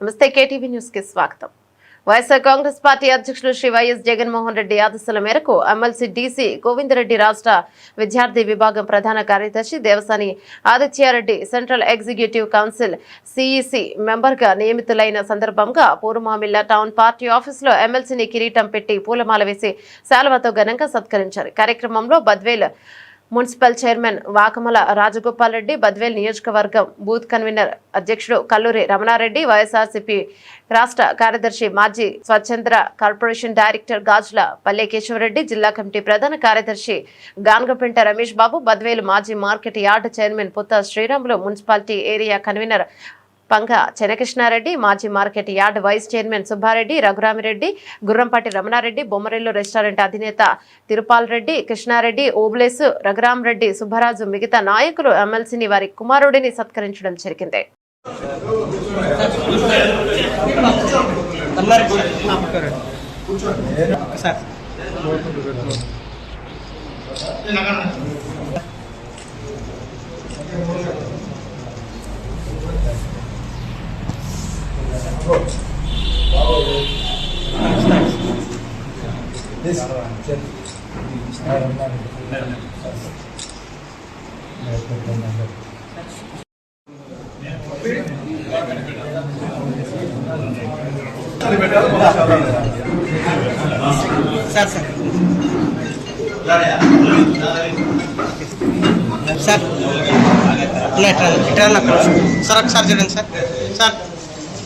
నమస్తే కేటీవీ న్యూస్కి స్వాగతం. వైఎస్ఆర్ కాంగ్రెస్ పార్టీ అధ్యక్షులు శ్రీ వైఎస్ జగన్మోహన్ రెడ్డి ఆదేశాల మేరకు ఎమ్మెల్సీ డీసీ గోవిందరెడ్డి రాష్ట్ర విద్యార్థి విభాగం ప్రధాన కార్యదర్శి Devasani Aditya Reddy central executive council CEC మెంబర్గా నియమితులైన సందర్భంగా పూర్వమామిల్ల టౌన్ పార్టీ ఆఫీసులో ఎమ్మెల్సీని కిరీటం పెట్టి పూలమాల వేసి శాలువతో ఘనంగా సత్కరించారు. కార్యక్రమంలో బద్వేల్ మున్సిపల్ చైర్మన్ వాకమల రాజగోపాల్ రెడ్డి బద్వేల్ నియోజకవర్గం బూత్ కన్వీనర్ అధ్యక్షుడు కల్లూరి రమణారెడ్డి వైఎస్ఆర్సీపీ రాష్ట్ర కార్యదర్శి మాజీ స్వచ్ఛంద్ర కార్పొరేషన్ డైరెక్టర్ గాజుల పల్లె కేశవరెడ్డి జిల్లా కమిటీ ప్రధాన కార్యదర్శి గాన్గపెంట రమేష్ బాబు బద్వేలు మాజీ market yard chairman Putta Sriramulu municipality area convener Panka Chenakrishna Reddy మాజీ market yard vice chairman Subba Reddy Raghurami Reddy Gurrampati Ramana Reddy Bommarellu restaurant అధినేత తిరుపాల్ రెడ్డి కృష్ణారెడ్డి ఓబ్లేసు రఘురామరెడ్డి సుబ్బరాజు మిగతా నాయకులు ఎమ్మెల్సీని వారి కుమారుడిని సత్కరించడం జరిగింది. సార్ సార్ సార్ సార్ ఇట్లా ఇట్లా సార్ ఒకసారి చూడండి సార్ సార్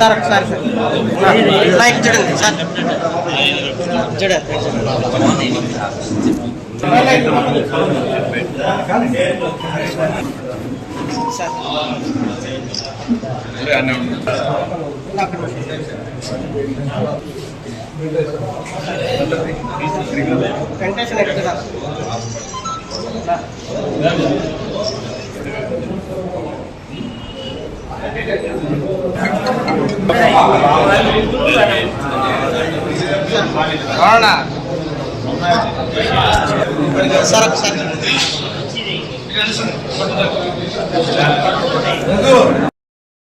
సార్ ఒకసారి సార్. లైక్ చూడండి సార్. చూడండి సార్. వెంకటేశ్వర ఎక్కడ సార్ సార్ ఒకసారి